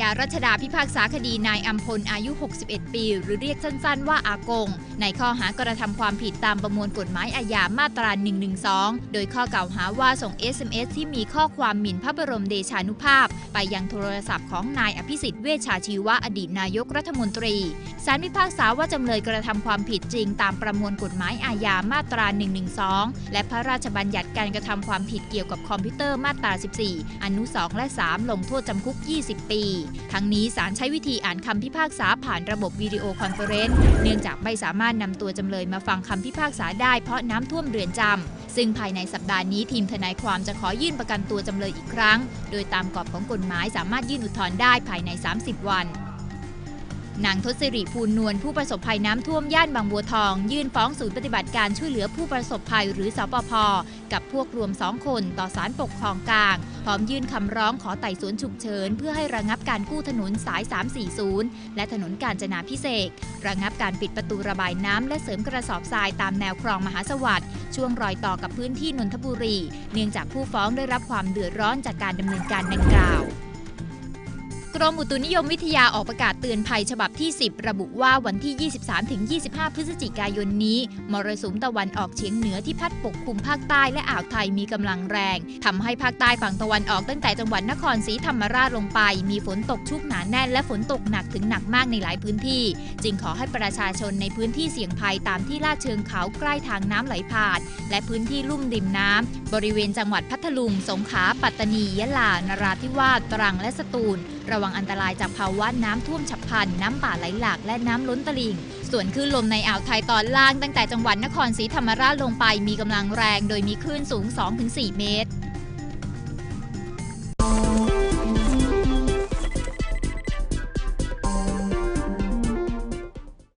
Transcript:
ญารัชดาพิพากษาคดีนายอัมพลอายุ 61 ปี หรือเรียกสั้นๆ ว่าอากง ในข้อหากระทำความผิดตามประมวลกฎหมายอาญามาตรา 112 โดยข้อกล่าวหาว่าส่ง SMS ที่มีข้อความหมิ่นพระบรมเดชานุภาพ ไปยังโทรศัพท์ของนายอภิสิทธิ์เวชชาชีวะอดีตนายกรัฐมนตรีศาลพิพากษาว่าจำเลยกระทำความผิดจริงตามประมวลกฎหมายอาญามาตรา 112 และพระราชบัญญัติการกระทำความผิดเกี่ยวกับคอมพิวเตอร์มาตรา 14 อนุ 2 และ 3 ลงโทษจำคุก 20 ปีทั้งนี้ศาลใช้วิธีอ่านคำพิพากษาผ่านระบบวิดีโอคอนเฟอเรนซ์เนื่องจากไม่สามารถนำตัวจำเลยมาฟังคำพิพากษาได้เพราะน้ำท่วมเรือนจำซึ่งภายในสัปดาห์นี้ทีมทนายความจะขอยื่นประกันตัวจำเลยอีกครั้ง โดยตามกรอบของกฎหมายสามารถยื่นอุทธรณ์ได้ภายใน 30 วัน นางทศริภูลนวลผู้ประสบภัยน้ำท่วมย่านบางบัวทอง ยื่นฟ้องศูนย์ปฏิบัติการช่วยเหลือผู้ประสบภัยหรือสปพกับพวกรวมสองคนต่อศาลปกครองกลาง พร้อมยื่นคำร้องขอไต่สวนฉุกเฉิน เพื่อให้ระงับการกู้ถนนสาย 340 และถนนกาญจนาพิเศษระงับการปิดประตูระบายน้ำและเสริมกระสอบทรายตามแนวคลองมหาสวัสดิ์ช่วงรอยต่อกับพื้นที่นนทบุรี เนื่องจากผู้ฟ้องได้รับความเดือดร้อนจากการดำเนินการดังกล่าว รมอุตุนิยมวิทยาออกประกาศเตือนภัยฉบับที่ 10 ระบุว่าวันที่ 23-25 พฤศจิกายนนี้ มรสุมตะวันออกเฉียงเหนือที่พัดปกคลุมภาคใต้และอ่าวไทยมีกำลังแรงทำให้ภาคใต้ฝั่งตะวันออกตั้งแต่จังหวัดนครศรีธรรมราชลงไป มีฝนตกชุกหนาแน่นและฝนตกหนักถึงหนักมากในหลายพื้นที่ จึงขอให้ประชาชนในพื้นที่เสี่ยงภัยตามที่ลาดเชิงเขาใกล้ทางน้ำไหลผ่านและพื้นที่ลุ่มริมน้ำบริเวณจังหวัดพัทลุง สงขลาปัตตานียะลานราธิวาสตรังและสตูลระวังวังอันตรายจากภาวะน้ำท่วมฉับพลัน น้ำป่าไหลหลากและน้ำล้นตลิ่ง ส่วนคลื่นลมในอ่าวไทยตอนล่างตั้งแต่จังหวัดนครศรีธรรมราชลงไปมีกำลังแรง โดยมีคลื่นสูง 2-4 เมตร